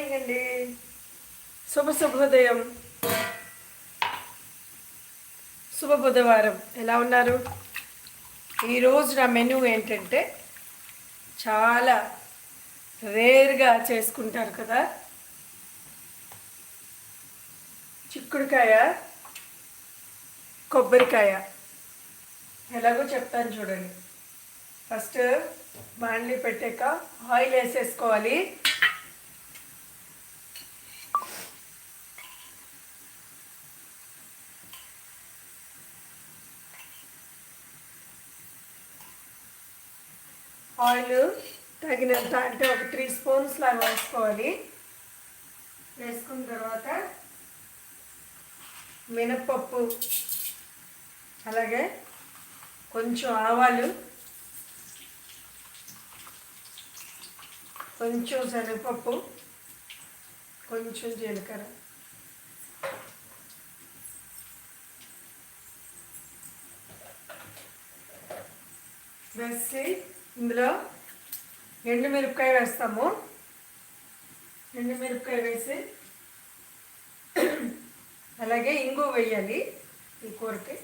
Morning అండి శుభ శుభోదయం శుభ బుధవారం ఎలా ఉన్నారు? ఈరోజు నా మెనూ ఏంటంటే చాలా రేర్గా చేసుకుంటారు కదా. చిక్కుడుకాయ కొబ్బరికాయ. ఎలాగో చెప్తాను చూడండి. ఫస్ట్ బాండ్లీ పెట్టాక ఆయిల్ వేసేసుకోవాలి. ఆయిల్ తగినంత అంటే ఒక త్రీ స్పూన్స్ లాగా వేసుకోవాలి. వేసుకున్న తర్వాత మినప్పప్పు అలాగే కొంచెం ఆవాలు కొంచెం శనగపప్పు కొంచెం జీలకర్ర. వేసి ఇందులో ఎండు మిరపకాయ వేస్తాము. ఎండు మిరపకాయ వేసి అలాగే ఇంగు వేయాలి ఈ కూరకి.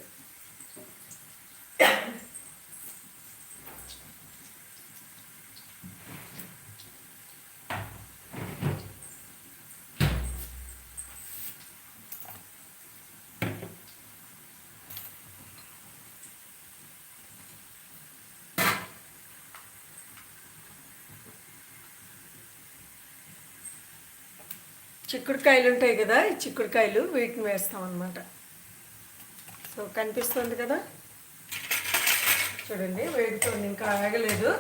చిక్కుడుకాయలు ఉంటాయి కదా ఈ చిక్కుడుకాయలు వీటిని వేస్తాం అన్నమాట. సో కనిపిస్తుంది కదా? చూడండి వేగుతుంది ఇంకా ఆగలేదు.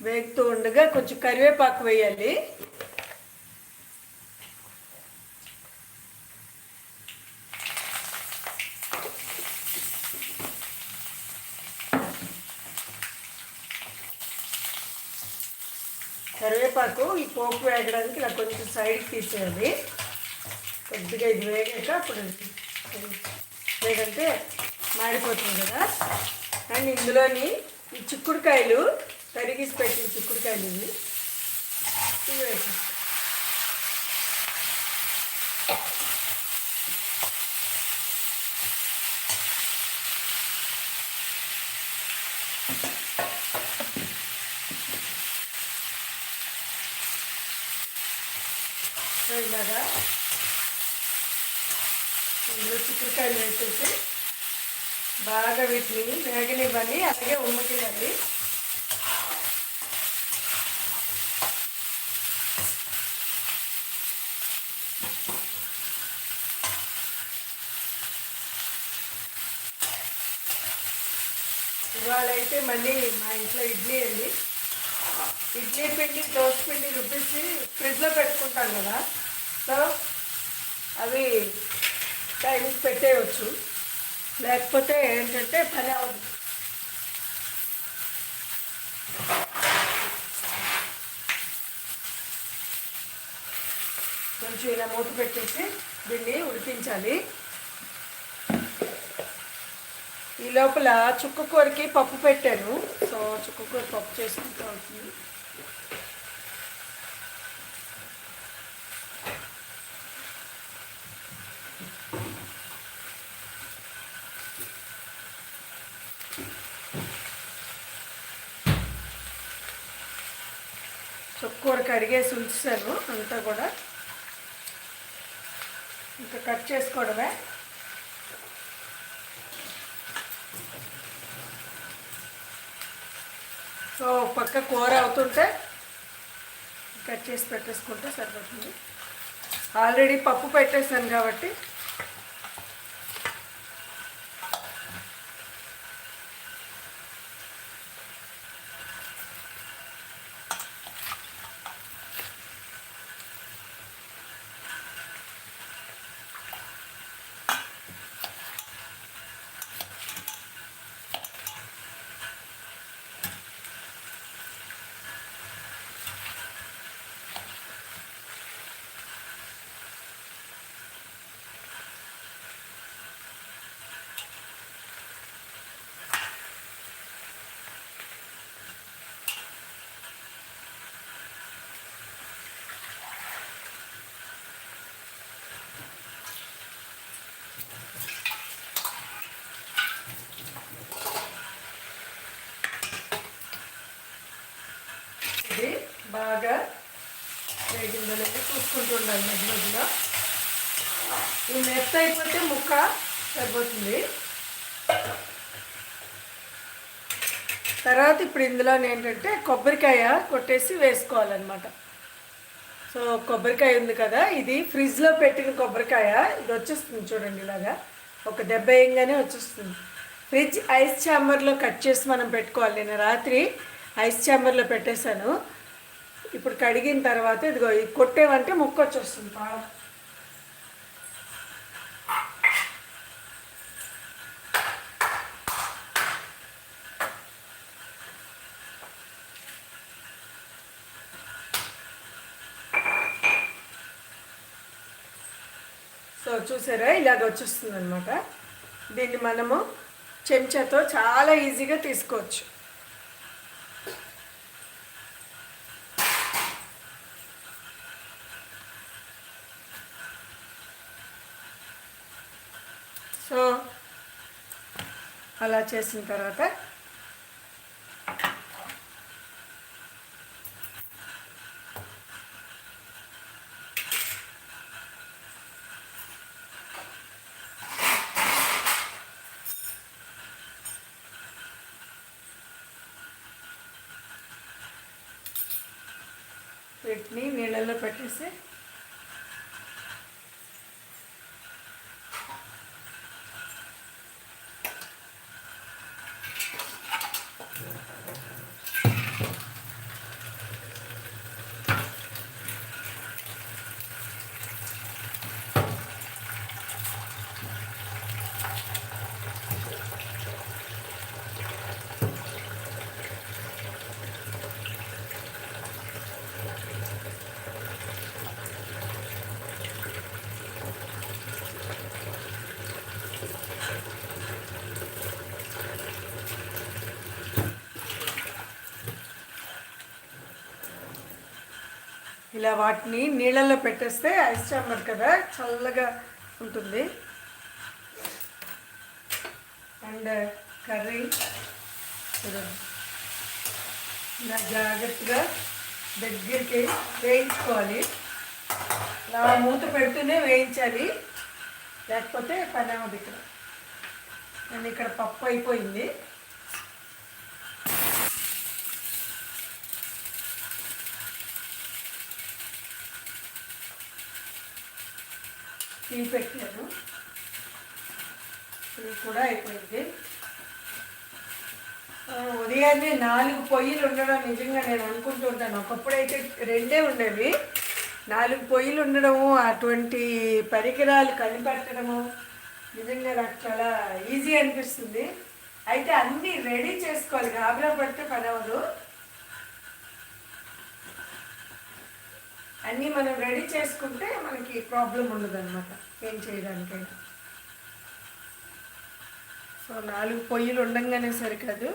వేగుతూ ఉండగా కొంచెం కరివేపాకు వేయాలి కరివేపాకు ఈ పోపు ఇలా కొంచెం సైడ్కి తీసేయాలి కొద్దిగా ఇది వేగాక అప్పుడు లేదంటే మాడిపోతుంది కదా. అండ్ ఇందులోని ఈ చిక్కుడుకాయలు తరిగిసి పెట్టిన చిక్కుడుకాయలు ఇవి. ఇవి వేసేస్తాం సో ఇలాగా ఇందులో వేసేసి బాగా వీటిని వేగనివ్వాలి అలాగే ఉమ్మకివ్వండి ఇవాళ అయితే మళ్ళీ మా ఇంట్లో ఇడ్లీ అండి. ఇడ్లీ పిండి దోశ పిండి రుబ్బేసి ఫ్రిడ్జ్లో పెట్టుకుంటాం కదా. సో అవి టైంకి పెట్టేయచ్చు. లేకపోతే ఏంటంటే పని అవ్వదు. కొంచెం ఇలా మూత పెట్టేసి దీన్ని ఉడికించాలి. ఈ లోపల చుక్క కూరకి పప్పు పెట్టాను. సో చుక్క కూర పప్పు చేసుకుంటూ అవుతుంది చుక్కూర కడిగేసి ఉంచాను అంతా కూడా ఇంకా కట్ చేసుకోవడమే సో పక్క కూర అవుతుంటే కట్ చేసి పెట్టేసుకుంటే సరిపోతుంది. ఆల్రెడీ పప్పు పెట్టేసాను కాబట్టి ఉండాలి మధ్య మధ్యలో. ఈ మెత్త అయిపోతే ముక్క సరిపోతుంది. తర్వాత ఇప్పుడు ఇందులో ఏంటంటే కొబ్బరికాయ కొట్టేసి వేసుకోవాలన్నమాట. సో కొబ్బరికాయ ఉంది కదా ఇది ఫ్రిడ్జ్లో పెట్టిన కొబ్బరికాయ ఇది వచ్చేస్తుంది చూడండి ఇలాగా. ఒక దెబ్బ వేయంగానే వచ్చేస్తుంది. ఫ్రిడ్జ్ ఐస్ ఛాంబర్లో కట్ చేసి మనం పెట్టుకోవాలి. నేను రాత్రి ఐస్ ఛాంబర్లో పెట్టేశాను. ఇప్పుడు కడిగిన తర్వాత ఇదిగో ఇది కొట్టేవంటే ముక్క వచ్చేస్తుంది బాగా. సో చూసారా ఇలాగ వచ్చేస్తుంది అనమాట దీన్ని మనము చెంచాతో చాలా ఈజీగా తీసుకోవచ్చు సో అలా చేసిన తర్వాత వీటిని నీళ్ళల్లో పెట్టేసి ఇలా వాటిని నీళ్ళల్లో పెట్టేస్తే ఐస్ చాంబర్ కదా చల్లగా ఉంటుంది. అండ్ కర్రీ చూడండి. ఇలా జాగ్రత్తగా దగ్గరికి వేయించుకోవాలి. ఇలా మూత పెడుతూనే వేయించాలి. లేకపోతే పని అవ్వదు ఇక్కడ. నేను ఇక్కడ పప్పు అయిపోయింది. టీ పెట్టాను ఇది కూడా అయిపోయింది. ఉదయాన్నే నాలుగు పొయ్యిలు ఉండడం నిజంగా నేను అనుకుంటుంటాను ఒకప్పుడైతే రెండే ఉండేవి. నాలుగు పొయ్యిలు ఉండడము అటువంటి పరికరాలు కనిపెట్టడము నిజంగా నాకు చాలా ఈజీ అనిపిస్తుంది. అయితే అన్నీ రెడీ చేసుకోవాలి. గాబరా పడితే పని అవ్వదు. అన్నీ మనం రెడీ చేసుకుంటే మనకి ప్రాబ్లం ఉండదు అనమాట ఏం చేయడానికైనా. సో నాలుగు పొయ్యిలు ఉండంగానే సరికాదు.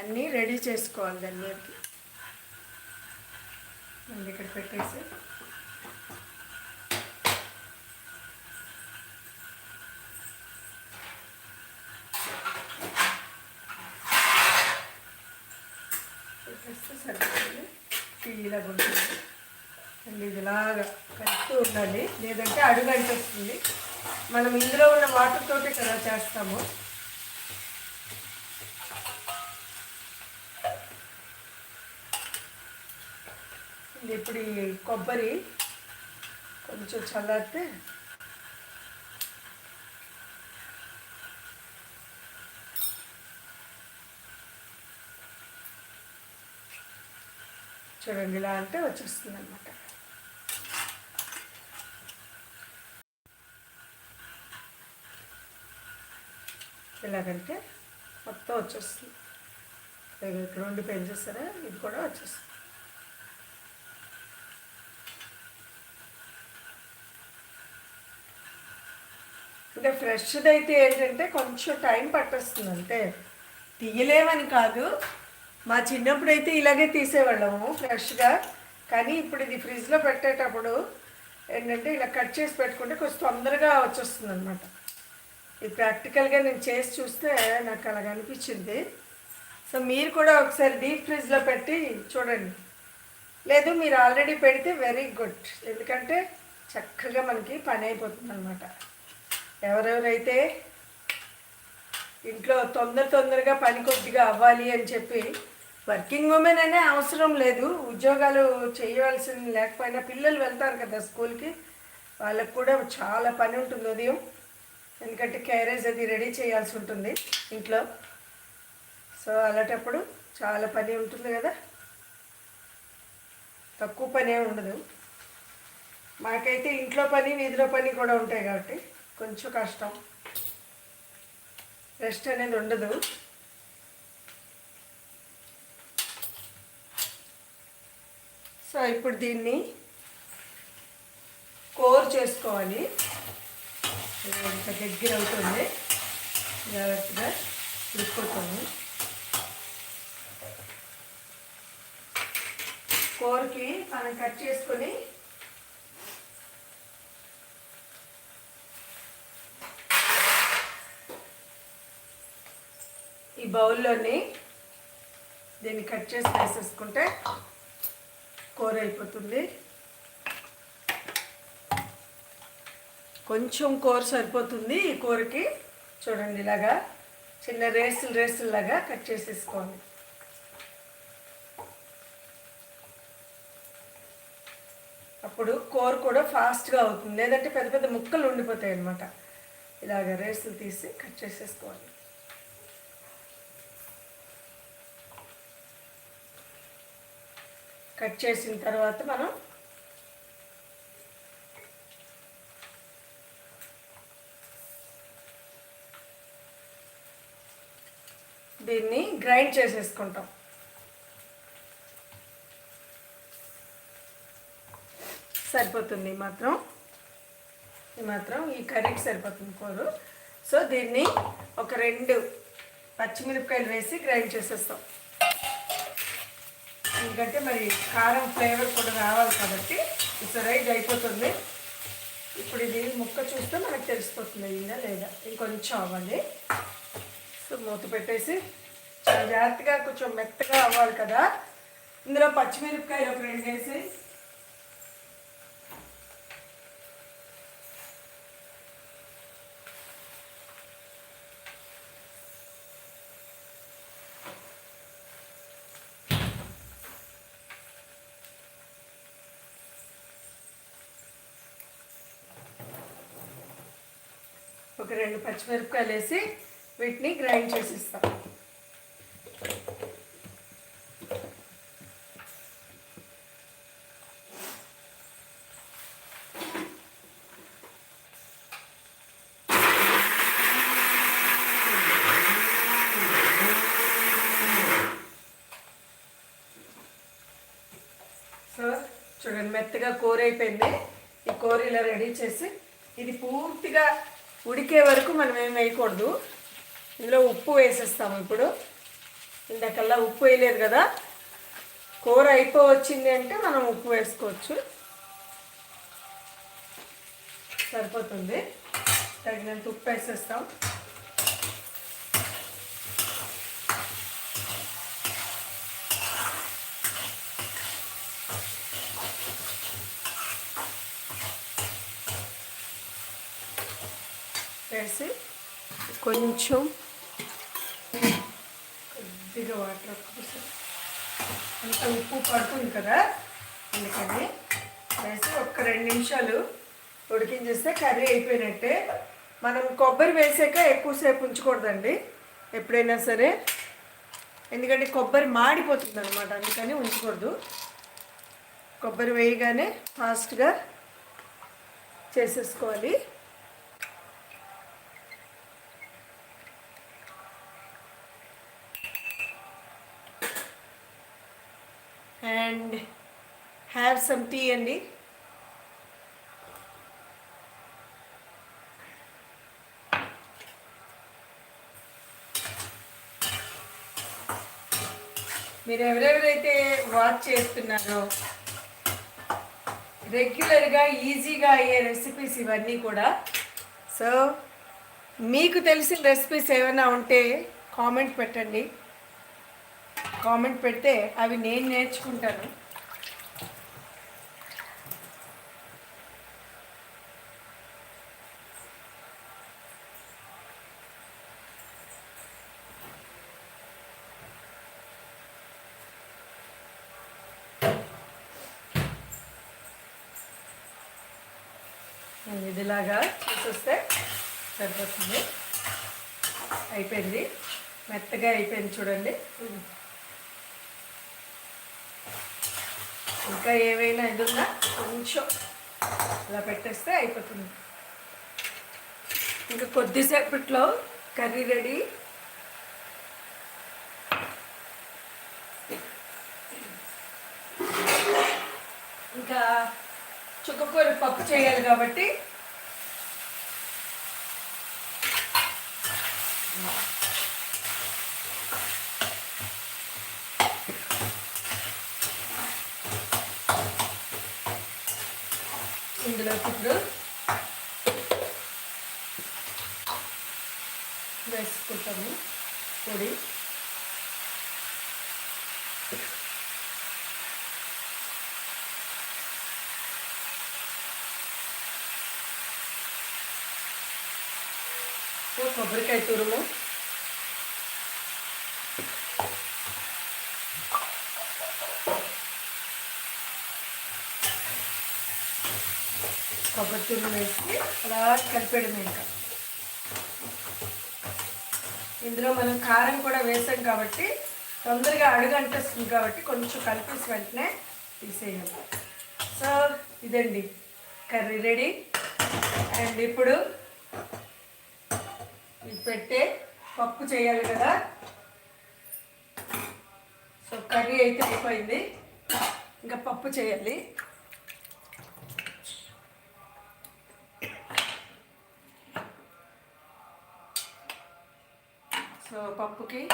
అన్నీ రెడీ చేసుకోవాలి దాని మీదకి. మళ్ళీ ఇక్కడ పెట్టేసి. పెట్టేస్తే సరిపోతుంది. ఇలా ఉంటుంది అండ్ ఇదిలాగా కలుపుతూ ఉండాలి. లేదంటే అడుగు అంటేస్తుంది మనం ఇందులో ఉన్న వాటర్ తోటి కదా చేస్తాము. ఇప్పుడు ఈ కొబ్బరి కొంచెం చల్లారితే చూడండి ఇలా అంటే వచ్చేస్తుంది అనమాట ఇలాగంటే మొత్తం వచ్చేస్తుంది. ఇక్కడ రెండు పెంచేస్తారా ఇది కూడా వచ్చేస్తుంది. అంటే ఫ్రెష్ది అయితే ఏంటంటే కొంచెం టైం పట్టేస్తుంది అంటే తీయలేమని కాదు. మా చిన్నప్పుడు అయితే ఇలాగే తీసేవాళ్ళము ఫ్రెష్గా. కానీ ఇప్పుడు ఇది ఫ్రిడ్జ్లో పెట్టేటప్పుడు ఏంటంటే ఇలా కట్ చేసి పెట్టుకుంటే కొంచెం తొందరగా వచ్చేస్తుంది అనమాట ఇది ప్రాక్టికల్గా నేను చేసి చూస్తే నాకు అలాగ అనిపించింది. సో మీరు కూడా ఒకసారి డీప్ ఫ్రిడ్జ్లో పెట్టి చూడండి. లేదు మీరు ఆల్రెడీ పెడితే వెరీ గుడ్. ఎందుకంటే చక్కగా మనకి పని అయిపోతుంది అనమాట ఎవరెవరైతే ఇంట్లో తొందర తొందరగా పని కొద్దిగా అవ్వాలి అని చెప్పి వర్కింగ్ ఉమెన్ అనే అవసరం లేదు. ఉద్యోగాలు చేయవలసింది లేకపోయినా పిల్లలు వెళ్తారు కదా స్కూల్కి. వాళ్ళకు కూడా చాలా పని ఉంటుంది ఉదయం. ఎందుకంటే క్యారేజ్ అది రెడీ చేయాల్సి ఉంటుంది ఇంట్లో. సో అలాంటప్పుడు చాలా పని ఉంటుంది కదా. తక్కువ పని ఏమి ఉండదు. మాకైతే ఇంట్లో పని వీధిలో పని కూడా ఉంటాయి కాబట్టి కొంచెం కష్టం. రెస్ట్ అనేది ఉండదు. సో ఇప్పుడు దీన్ని కోర్ చేసుకోవాలి. ఇంకా దగ్గర అవుతుంది. జాగ్రత్తగా ఉడుకుతుంది కూరకి మనం కట్ చేసుకొని ఈ బౌల్లోని దీన్ని కట్ చేసి వేసేసుకుంటే కూర అయిపోతుంది. కొంచెం కూర సరిపోతుంది ఈ కూరకి. చూడండి ఇలాగా చిన్న రేసులు రేసులు లాగా కట్ చేసేసుకోండి. అప్పుడు కూర కూడా ఫాస్ట్గా అవుతుంది. లేదంటే పెద్ద పెద్ద ముక్కలు ఉండిపోతాయి అన్నమాట. ఇలాగ రేసులు తీసి కట్ చేసేసుకోవాలి కట్ చేసిన తర్వాత మనం దీన్ని గ్రైండ్ చేసేసుకుంటాం. సరిపోతుంది మాత్రం. ఇది మాత్రం ఈ కర్రీకి సరిపోతుంది కూర. సో దీన్ని ఒక రెండు పచ్చిమిరపకాయలు వేసి గ్రైండ్ చేసేస్తాం. ఎందుకంటే మరి కారం ఫ్లేవర్ కూడా రావాలి కాబట్టి ఇప్పుడు రైడ్ అయిపోతుంది. ఇప్పుడు ఇది ముక్క చూస్తే మనకు తెలిసిపోతుంది అయిందా లేదా. ఇంకొంచెం అవ్వాలి. సో మూత పెట్టేసి జాగ్రత్తగా కొంచెం మెత్తగా అవ్వాలి కదా. ఇందులో పచ్చిమిరపకాయలు ఒక రెండు వేసి ఒక రెండు పచ్చిమిరపకాయలు వేసి వీటిని గ్రైండ్ చేసిస్తాం సో చూడండి మెత్తగా కూర అయిపోయింది ఈ కూర ఇలా రెడీ చేసి ఇది పూర్తిగా ఉడికే వరకు మనం ఏం వేయకూడదు. ఇందులో ఉప్పు వేసేస్తాము ఇప్పుడు. ఇందాకల్లా ఉప్పు వేయలేదు కదా. కూర అయిపోవచ్చింది అంటే మనం ఉప్పు వేసుకోవచ్చు. సరిపోతుంది. తగినంత ఉప్పు వేసేస్తాం. వేసి కొంచెం కొద్దిగా వాటర్ పోసి అంత ఉప్పు పడుతుంది కదా? అందుకని వేసి ఒక్క రెండు నిమిషాలు ఉడికించేస్తే కర్రీ అయిపోయినట్టే. మనం కొబ్బరి వేసాక ఎక్కువసేపు ఉంచకూడదండి. ఎప్పుడైనా సరే. ఎందుకంటే కొబ్బరి మాడిపోతుంది అనమాట అందుకని ఉంచకూడదు. కొబ్బరి వేయగానే ఫాస్ట్గా చేసేసుకోవాలి అండ్ హ్యావ్ సమ్ టీ అండి. మీరు ఎవరెవరైతే వాచ్ చేస్తున్నారో రెగ్యులర్గా ఈజీగా అయ్యే రెసిపీస్ ఇవన్నీ కూడా. సో మీకు తెలిసిన రెసిపీస్ ఏమైనా ఉంటే కామెంట్ పెట్టండి. కామెంట్ పెడితే అవి నేను నేర్చుకుంటాను. ఇదిలాగా చూసొస్తే సరిపోతుంది. అయిపోయింది. మెత్తగా అయిపోయింది చూడండి. ఇంకా ఏమైనా ఇది ఉన్నా కొంచెం ఇలా పెట్టేస్తే అయిపోతుంది. ఇంకా కొద్దిసేపట్లో కర్రీ రెడీ. ఇంకా చుక్కకూర పప్పు చేయాలి కాబట్టి ఇప్పుడు వేసుకుంటాము పొడి ఓ కొబ్బరికాయ తురుము కొబ్బరి తురుము వేసి అలా కలిపేయడం ఇంకా. ఇందులో మనం కారం కూడా వేసాం కాబట్టి తొందరగా అడుగు అంటేస్తుంది కాబట్టి కొంచెం కలిపేసి వెంటనే తీసేయాలి సో ఇదండి కర్రీ రెడీ. అండ్ ఇప్పుడు ఇది పెట్టే పప్పు చేయాలి కదా. సో కర్రీ అయితే అయిపోయింది. ఇంకా పప్పు చేయాలి. సో పప్పుకి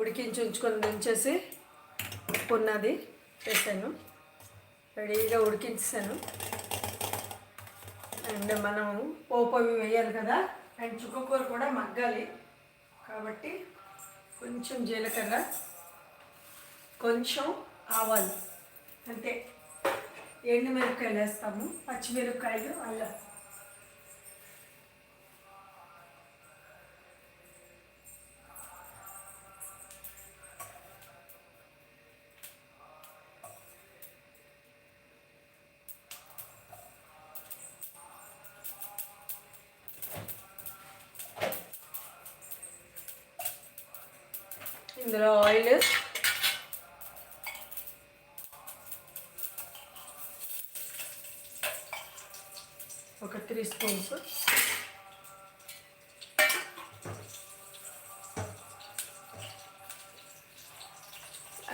ఉడికించి ఉంచుకొని దించేసి ఉప్పు ఉన్నది చేశాను రెడీగా ఉడికించాను అండ్ మనం పోపు అవి వేయాలి కదా అండ్ చుక్కకూర కూడా మగ్గాలి. కాబట్టి కొంచెం జీలకర్ర కొంచెం ఆవాలు. అంతే. ఎండు మిరపకాయలు వేస్తాము పచ్చిమిరపకాయలు అల్లం. ఇందులో ఆయిల్. ఒక త్రీ స్పూన్స్.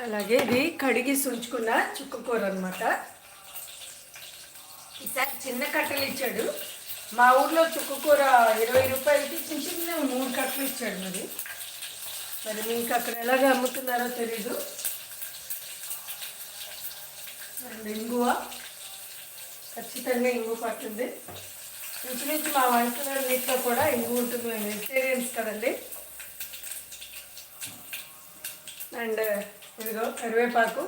అలాగే ఇది కడిగి సుంచుకున్న చుక్కకూర అనమాట ఈసారి చిన్న కట్టలు ఇచ్చాడు. మా ఊర్లో చుక్కకూర ఇరవై రూపాయలకి చిన్న చిన్న మూడు కట్టలు ఇచ్చాడు మరి. మరి మీకు అక్కడ ఎలాగ అమ్ముతున్నారో తెలీదు. అండ్ ఇంగువ. ఖచ్చితంగా ఇంగు పట్టింది. ఇంచుమించు మా వంటలన్నింటిలో కూడా ఇంగు ఉంటుంది. మేము వెజిటేరియన్స్ కదండి. అండ్ ఇదిగో కరివేపాకు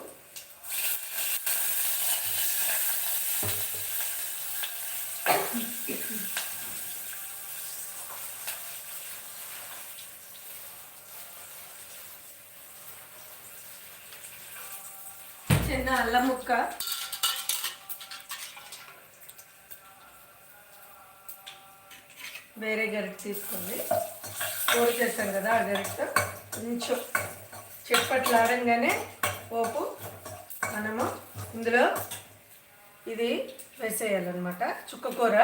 చిన్న అల్లం ముక్క వేరే గరిట తీసుకోండి. కోడి చేస్తాం కదా ఆ గరిట. కొంచెం చెప్పట్లాడంగానే పోపు మనము ఇందులో ఇది వేసేయాలన్నమాట. చుక్కకూర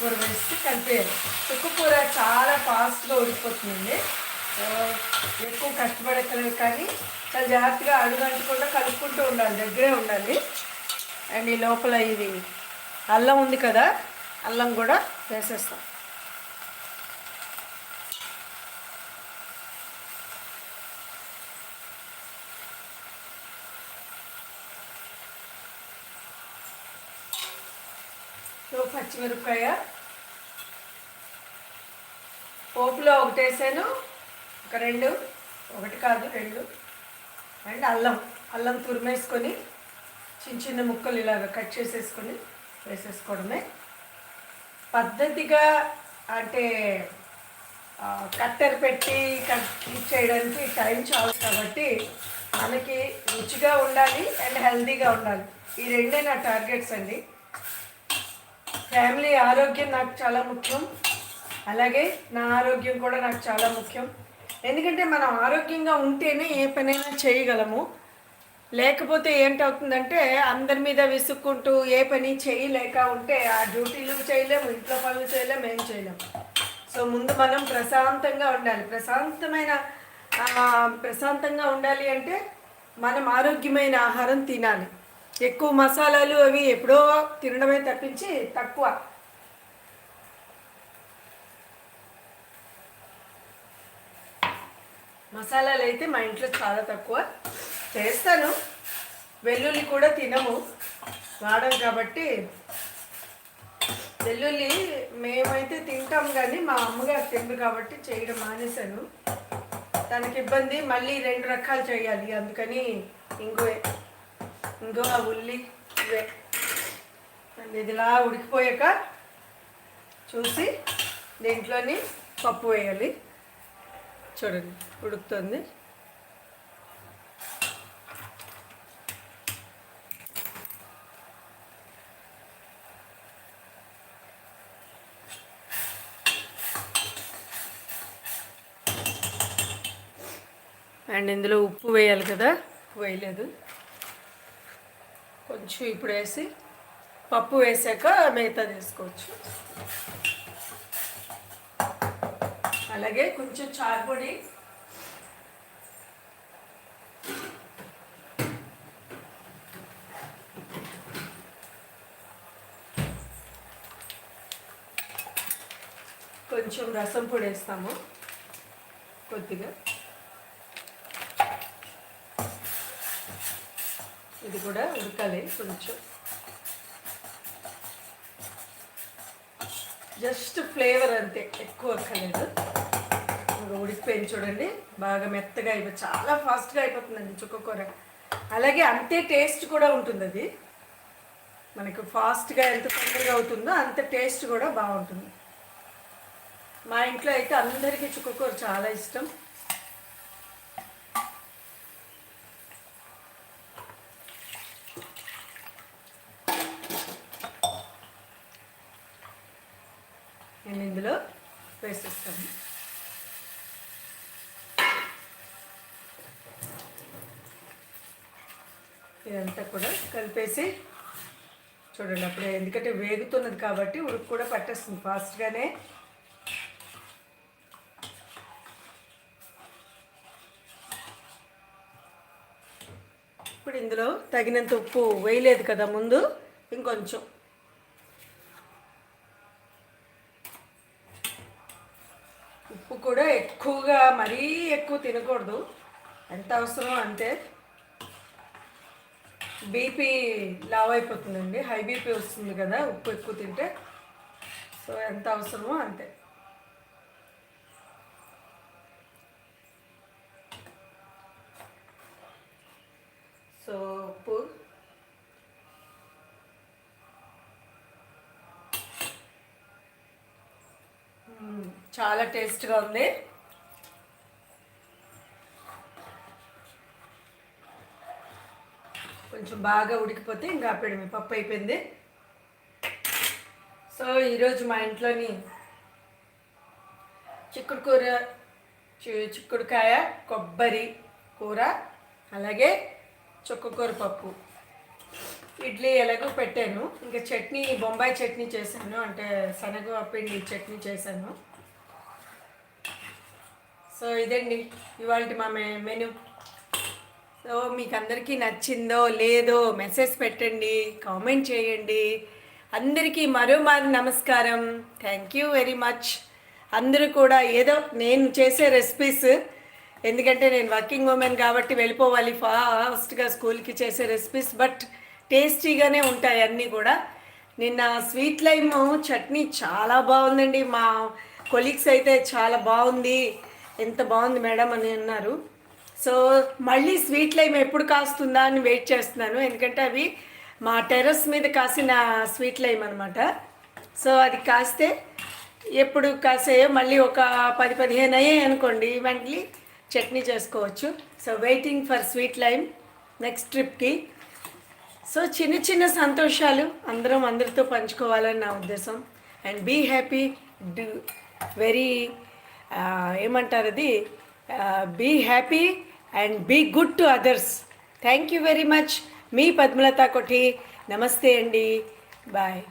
కూర వేసి కలిపేయాలి చుక్క కూర చాలా ఫాస్ట్గా ఉడికిపోతుందండి ఎక్కువ కష్టపడక్కలేదు కానీ చాలా జాగ్రత్తగా అడుగంటకుండా కలుపుకుంటూ ఉండాలి దగ్గరే ఉండాలి. అండ్ ఈ లోపల ఇది అల్లం ఉంది కదా అల్లం కూడా వేసేస్తాం సో పచ్చిమిరపకాయ పోపులో ఒకటి వేసాను ఒక రెండు ఒకటి కాదు రెండు. అండ్ అల్లం అల్లం తురిమేసుకొని చిన్న చిన్న ముక్కలు ఇలాగ కట్ చేసేసుకొని వేసేసుకోవడమే. పద్ధతిగా అంటే ఆ, కత్తెర పెట్టి కట్ చేయడానికి టైం చాలు కాబట్టి మనకి రుచిగా ఉండాలి అండ్ హెల్దీగా ఉండాలి. ఈ రెండే నా టార్గెట్స్ అండి. ఫ్యామిలీ ఆరోగ్యం నాకు చాలా ముఖ్యం. అలాగే నా ఆరోగ్యం కూడా నాకు చాలా ముఖ్యం. ఎందుకంటే మనం ఆరోగ్యంగా ఉంటేనే ఏ పనైనా చేయగలము. లేకపోతే ఏంటవుతుందంటే అందరి మీద విసుక్కుంటూ ఏ పని చేయలేక ఉంటే ఆ డ్యూటీలు చేయలేము ఇంట్లో పనులు చేయలేము ఏం చేయలేము. సో ముందు మనం ప్రశాంతంగా ఉండాలి. ప్రశాంతమైన ప్రశాంతంగా ఉండాలి అంటే మనం ఆరోగ్యమైన ఆహారం తినాలి. ఎక్కువ మసాలాలు అవి ఎప్పుడో తినడమే తప్పించి తక్కువ. మసాలాలు అయితే మా ఇంట్లో చాలా తక్కువ. చేస్తాను. వెల్లుల్లి కూడా తినము. వాడం కాబట్టి వెల్లుల్లి మేమైతే తింటాం కానీ మా అమ్మగారు తిండు కాబట్టి చేయడం మానేశాను. తనకి ఇబ్బంది మళ్ళీ రెండు రకాలు చేయాలి. అందుకని ఇంకో ఇంకో ఆ ఉల్లి ఇవే. అండ్ ఇది ఇలా ఉడికిపోయాక చూసి దీంట్లోని పప్పు వేయాలి. చూడండి ఉడుకుతుంది. అండ్ ఇందులో ఉప్పు వేయాలి కదా. ఉప్పు వేయలేదు. కొంచెం ఇప్పుడు వేసి పప్పు వేసాక మిగతా తీసుకోవచ్చు అలాగే కొంచెం చారుపొడి కొంచెం రసం పొడి వేస్తాము కొద్దిగా. ఇది కూడా ఉడకాలి కొంచెం. జస్ట్ ఫ్లేవర్ అంతే ఎక్కువ అక్కర్లేదు ఇంకా ఉడికిపోయింది చూడండి బాగా మెత్తగా అయిపోయి చాలా ఫాస్ట్గా అయిపోతుందండి చుక్కకూర అలాగే అంతే టేస్ట్ కూడా ఉంటుంది అది. మనకు ఫాస్ట్గా ఎంత తొందరగా అవుతుందో అంత టేస్ట్ కూడా బాగుంటుంది. మా ఇంట్లో అయితే అందరికీ చుక్కకూర చాలా ఇష్టం నేను ఇందులో వేసేస్తాను ఇదంతా కూడా కలిపేసి చూడండి అప్పుడే ఎందుకంటే వేగుతున్నది కాబట్టి ఉడుకు కూడా పట్టేస్తుంది ఫాస్ట్గానే ఇప్పుడు ఇందులో తగినంత ఉప్పు వేయలేదు కదా ముందు ఇంకొంచెం. ఉప్పు కూడా ఎక్కువగా మరీ ఎక్కువ తినకూడదు. ఎంత అవసరం అంతే. బీపీ లావ్ అయిపోతుందండి. హై బీపీ వస్తుంది కదా ఉప్పు ఎక్కువ తింటే. సో ఎంత అవసరమో అంతే. సో ఉప్పు. Hmm, చాలా టేస్ట్గా ఉంది. కొంచెం బాగా ఉడికిపోతే ఇంకా ఆపేయడమే పప్పు అయిపోయింది. సో ఈరోజు మా ఇంట్లోని చిక్కుడు కూర చి- చిక్కుడుకాయ కొబ్బరి కూర అలాగే చుక్కకూర పప్పు. ఇడ్లీ ఎలాగో పెట్టాను. ఇంకా చట్నీ బొంబాయి చట్నీ చేశాను. అంటే శనగ పిండి చట్నీ చేశాను. సో ఇదండి ఇవాళ మా మె- సో మీకు అందరికీ నచ్చిందో లేదో మెసేజ్ పెట్టండి కామెంట్ చేయండి. అందరికీ మరోమారు నమస్కారం. థ్యాంక్ యూ వెరీ మచ్ అందరూ కూడా ఏదో నేను చేసే రెసిపీస్ ఎందుకంటే నేను వర్కింగ్ ఉమెన్ కాబట్టి వెళ్ళిపోవాలి ఫాస్ట్గా స్కూల్కి చేసే రెసిపీస్ బట్ టేస్టీగానే ఉంటాయి అన్నీ కూడా. నిన్న స్వీట్ లైమ్ చట్నీ చాలా బాగుందండి. మా కొలీగ్స్ అయితే చాలా బాగుంది. ఎంత బాగుంది మేడం అని అన్నారు. సో మళ్ళీ స్వీట్ లైమ్ ఎప్పుడు కాస్తుందా అని వెయిట్ చేస్తున్నాను. ఎందుకంటే అవి మా టెర్రస్ మీద కాసిన స్వీట్ లైమ్ అనమాట సో అది కాస్తే ఎప్పుడు కాసాయో మళ్ళీ ఒక పది పదిహేను అయ్యాయి అనుకోండి వెంటనే చట్నీ చేసుకోవచ్చు. So waiting for sweet lime next ట్రిప్కి సో చిన్న చిన్న సంతోషాలు అందరం అందరితో పంచుకోవాలని నా ఉద్దేశం. And be happy do very ఏమంటారు అది? Be happy and be good to others. Thank you very much. మీ పద్మలత కొఠి. నమస్తే అండి. బాయ్.